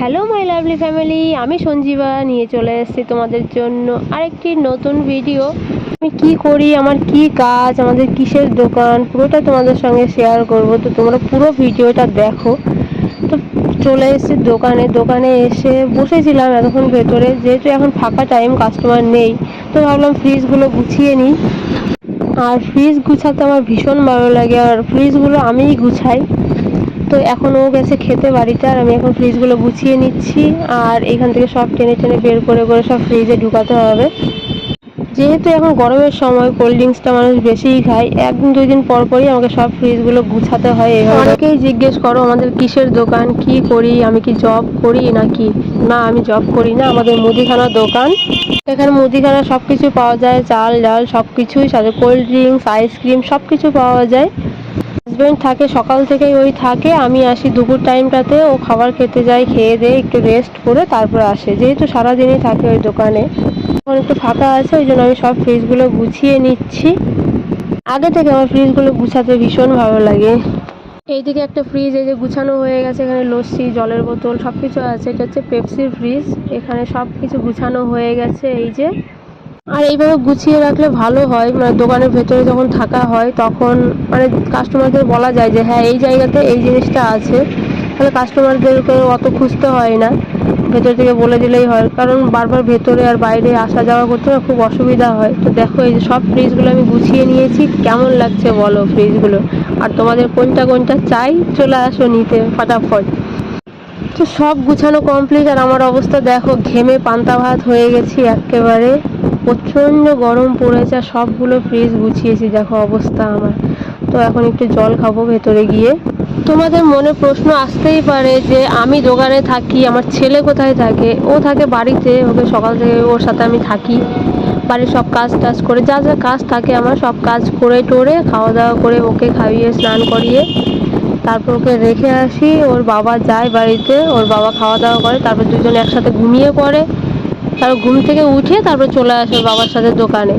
Hello my lovely family আমি সঞ্জীবা নিয়ে চলে এসেছি তোমাদের জন্য আরেকটি নতুন ভিডিও আমি কি করি? আমার কি কাজ? আমাদের কিসের দোকান? পুরোটা তোমাদের সঙ্গে শেয়ার করব। তো তোমরা পুরো ভিডিওটা দেখো। তো চলে এসেছি দোকানে। দোকানে এসে বসেছিলাম এতক্ষণ ভেতরে। যেহেতু এখন ফাঁকা টাইম কাস্টমার নেই, তো ভাবলাম ফ্রিজগুলো গুছিয়ে নিই। আর ফ্রিজ গুছাতে আমার ভীষণ ভালো লাগে। আর ফ্রিজগুলো আমিই গুছাই। তো এখন ও গেছে খেতে বাড়িতে আর আমি এখন ফ্রিজগুলো গুছিয়ে নিচ্ছি আর এখান থেকে সব টেনে টেনে বের করে করে সব ফ্রিজে ঢুকাতে হবে। যেহেতু এখন গরমের সময় কোল্ড ড্রিঙ্কসটা মানুষ বেশিই খায় একদিন দুই দিন পর পরই আমাকে সব ফ্রিজগুলো গুছাতে হয় এভাবে। অনেকেই জিজ্ঞেস করো, আমাদের কিসের দোকান? কি করি? আমি কি জব করি নাকি? না, আমি জব করি না, আমাদের মুদিখানা দোকান। এখানে মুদিখানা সব কিছু পাওয়া যায়, চাল, ডাল সব কিছুই সাথে কোল্ড ড্রিঙ্কস আইসক্রিম সব কিছু পাওয়া যায়। হাজব্যান্ড থাকে, সকাল থেকেই ওই থাকে। আমি আসি দুপুর টাইমটাতে ও খাবার খেতে যায়, খেয়ে দিয়ে একটু রেস্ট করে তারপর আসে। যেহেতু সারাদিনই থাকে ওই দোকানে। এখন একটু ফাঁকা আছে, ওই জন্য আমি সব ফ্রিজগুলো গুছিয়ে নিচ্ছি। আগে থেকে আমার ফ্রিজগুলো গুছাতে ভীষণ ভালো লাগে। এইদিকে একটা ফ্রিজ এই যে গুছানো হয়ে গেছে, এখানে লস্যি, জলের বোতল সব কিছু আছে। এটা হচ্ছে পেপসির ফ্রিজ এখানে সব কিছু গুছানো হয়ে গেছে, এই যে। আর এইভাবে গুছিয়ে রাখলে ভালো হয়। মানে দোকানের ভেতরে যখন থাকা হয়, তখন মানে কাস্টমারদের বলা যায় যে হ্যাঁ এই জায়গাতে এই জিনিসটা আছে। তাহলে কাস্টমারদেরকে অত খুঁজতে হয় না। ভেতর থেকে বলে দিলেই হয়। কারণ বারবার ভেতরে আর বাইরে আসা যাওয়া করতে খুব অসুবিধা হয়। তো দেখো, এই যে সব ফ্রিজগুলো আমি গুছিয়ে নিয়েছি। কেমন লাগছে বলো ফ্রিজগুলো আর তোমাদের কোনটা কোনটা চাই? চলে আসো নিতে ফটাফট। তো সব গুছানো কমপ্লিট আর আমার অবস্থা দেখো, ঘেমে পান্তা ভাত হয়ে গেছি একেবারে। প্রচণ্ড গরম পড়েছে আর সবগুলো ফ্রিজ গুছিয়েছি, দেখো অবস্থা আমার। তো এখন একটু জল খাব ভেতরে গিয়ে। তোমাদের মনে প্রশ্ন আসতেই পারে যে, আমি দোকানে থাকি, আমার ছেলে কোথায় থাকে? ও থাকে বাড়িতে, ওকে সকাল থেকে ওর সাথে আমি থাকি। বাড়ির সব কাজ টাজ করে, যা যা কাজ থাকে আমার সব কাজ করে টোরে, খাওয়া দাওয়া করে ওকে খাইয়ে, স্নান করিয়ে, তারপর ওকে রেখে আসি। ওর বাবা যায় বাড়িতে, ওর বাবা খাওয়া দাওয়া করে, তারপর দুজন একসাথে ঘুমিয়ে পড়ে। তারপর ঘুম থেকে উঠে তারপর চলে আসে বাবার সাথে দোকানে।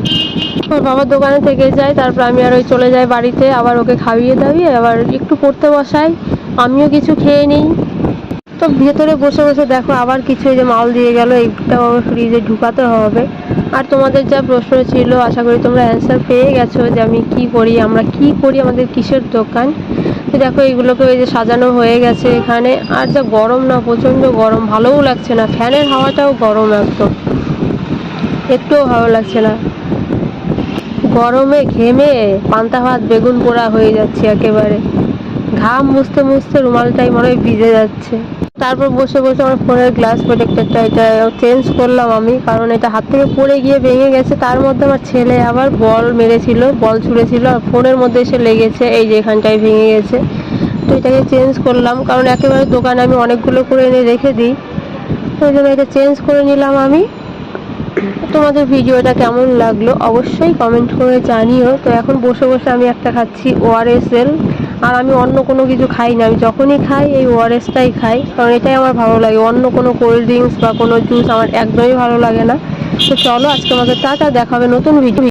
ওর বাবার দোকানে থেকে যায়, তারপর আমি আর ওই চলে যাই বাড়িতে, আবার ওকে খাইয়ে দাবিয়ে আবার একটু পড়তে বসাই, আমিও কিছু খেয়ে নিই। তো ভেতরে বসে বসে দেখো আবার কিছু যে মাল দিয়ে গেল এইটাও ফ্রিজে ঢুকাতে হবে। আর তোমাদের যা প্রশ্ন ছিল, আশা করি তোমরা অ্যান্সার পেয়ে গেছো যে আমি কি করি, আমরা কি করি আমাদের কিসের দোকান। দেখো এইগুলোকে ওই যে সাজানো হয়ে গেছে এখানে। আর যা গরম না, প্রচণ্ড গরম, ভালোও লাগছে না। ফ্যানের হাওয়াটাও গরম একদম। একটুও ভালো লাগছে না। গরমে ঘেমে পান্তা ভাত বেগুন পোড়া হয়ে যাচ্ছে একেবারে। ঘাম মুছতে মুছতে রুমালটাই মনে হয় ভিজে যাচ্ছে। তারপর বসে বসে আমার ফোনের গ্লাস প্রোটেক্টরটা এটা চেঞ্জ করলাম আমি, কারণ এটা হাত থেকে পড়ে গিয়ে ভেঙে গেছে। তার মধ্যে আমার ছেলে আবার বল মেরেছিল, বল ছুঁড়েছিল, আর ফোনের মধ্যে এসে লেগেছে, এই যে এখানটায় ভেঙে গেছে। তো এটাকে চেঞ্জ করলাম, কারণ একেবারে দোকানে আমি অনেকগুলো করে এনে রেখে দিই। ওই জন্য এটা চেঞ্জ করে নিলাম আমি। তোমাদের ভিডিওটা কেমন লাগল অবশ্যই কমেন্ট করে জানিও। তো এখন বসে বসে আমি একটা খাচ্ছি ওআরএসএল আর আমি অন্য কোনো কিছু খাই না। আমি যখনই খাই, এই ওআরএসটাই খাই। কারণ এটাই আমার ভালো লাগে। অন্য কোনো কোল্ড ড্রিঙ্কস বা কোনো জুস আমার একদমই ভালো লাগে না। তো চলো, আজকে আমাকে টাটা দেখাবে নতুন ভিডিও